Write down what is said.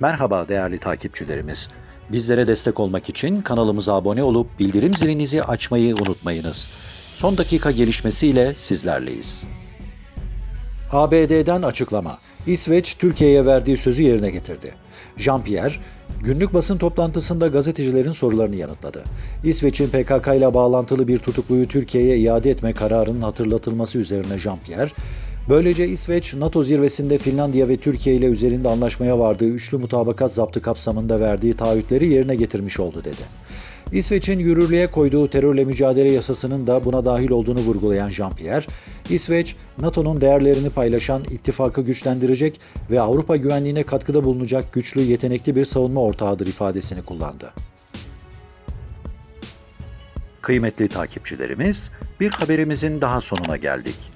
Merhaba değerli takipçilerimiz. Bizlere destek olmak için kanalımıza abone olup bildirim zilinizi açmayı unutmayınız. Son dakika gelişmesiyle sizlerleyiz. ABD'den açıklama. İsveç Türkiye'ye verdiği sözü yerine getirdi. Jean-Pierre, günlük basın toplantısında gazetecilerin sorularını yanıtladı. İsveç'in PKK ile bağlantılı bir tutukluyu Türkiye'ye iade etme kararının hatırlatılması üzerine Jean-Pierre, böylece İsveç, NATO zirvesinde Finlandiya ve Türkiye ile üzerinde anlaşmaya vardığı üçlü mutabakat zaptı kapsamında verdiği taahhütleri yerine getirmiş oldu dedi. İsveç'in yürürlüğe koyduğu terörle mücadele yasasının da buna dahil olduğunu vurgulayan Jean-Pierre, İsveç, NATO'nun değerlerini paylaşan ittifakı güçlendirecek ve Avrupa güvenliğine katkıda bulunacak güçlü, yetenekli bir savunma ortağıdır ifadesini kullandı. Kıymetli takipçilerimiz, bir haberimizin daha sonuna geldik.